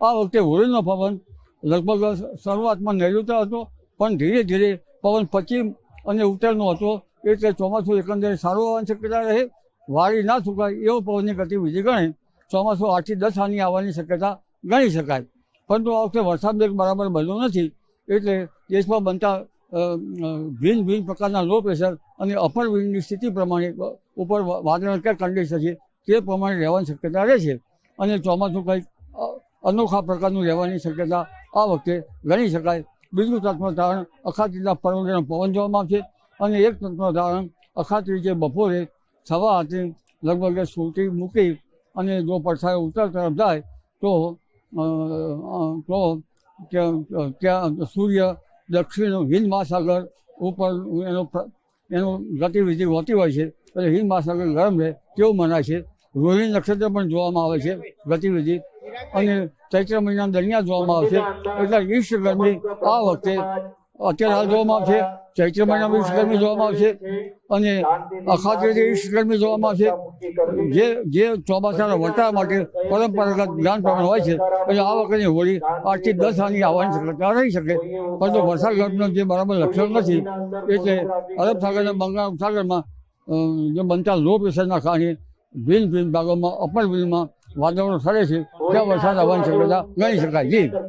આ વખતે હોળીનો પવન લગભગ શરૂઆતમાં નૈઋત્ય હતો, પણ ધીરે ધીરે પવન પશ્ચિમ અને ઉત્તરનો હતો. એટલે ચોમાસું એકંદરે સારું આવવાની શક્યતા રહે. વાળી ના સુકાય એવો પવનની ગતિવિધિ ગણે. ચોમાસું આઠથી દસ આની આવવાની શક્યતા ગણી શકાય. પરંતુ આ વખતે વરસાદ વેગ બરાબર બન્યો નથી. એટલે દેશમાં બનતા ભિન્ન ભિન્ન પ્રકારના લો પ્રેશર અને અપર વિન્ડની સ્થિતિ પ્રમાણે ઉપર વાદળ ક્યાં કંડિશન છે તે પ્રમાણે રહેવાની શક્યતા રહે છે. અને ચોમાસું કંઈક અનોખા પ્રકારનું રહેવાની શક્યતા આ વખતે ગણી શકાય. બીજું તત્વ ધારણ અખાત્રીના પર્વતનો પવન જોવામાં આવશે અને એક તત્વ ધારણ અખાત્રીજે બપોરે સવા હાથે લગભગ સુરતી મૂકી અને જો પડછાયો ઉત્તર તરફ જાય તો તો ત્યાં સૂર્ય દક્ષિણ હિન્દ મહાસાગર ઉપર એનું એનો ગતિવિધિ હોતી હોય છે એટલે હિન્દ મહાસાગર ગરમ રહે તેવું મનાય છે. રોહિણી નક્ષત્ર પણ જોવામાં આવે છે ગતિવિધિ. અને ચૈત્ર મહિના દરમિયાન જોવામાં આવશે. એટલે વિશ્વકર્મી આ વખતે અત્યારે હાલ જોવામાં આવશે. ચૈત્ર મહિનામાં વિશ્વકર્મી જોવામાં આવશે. અને અખાત્રીજે ગરમી જોવામાં આવશે. જે જે ચોમાસાના વટાર માટે પરંપરાગત જ્ઞાન પ્રમાણ હોય છે. એટલે આ વખતની હોળી આઠથી દસ આની આવવાની શક્યતા રહી શકે. પરંતુ વરસાદ ગર્ભનો જે બરાબર લક્ષણ નથી, એટલે અરબ સાગર અને બંગાળ સાગરમાં જે બનતા લો પ્રેશરના કારણે ભિન્ન ભિન્ન ભાગોમાં, અપર ભિન્નમાં વાદળો સરે છે. ત્યાં વરસાદ આવવાની શક્યતા ગણી શકાય. જી.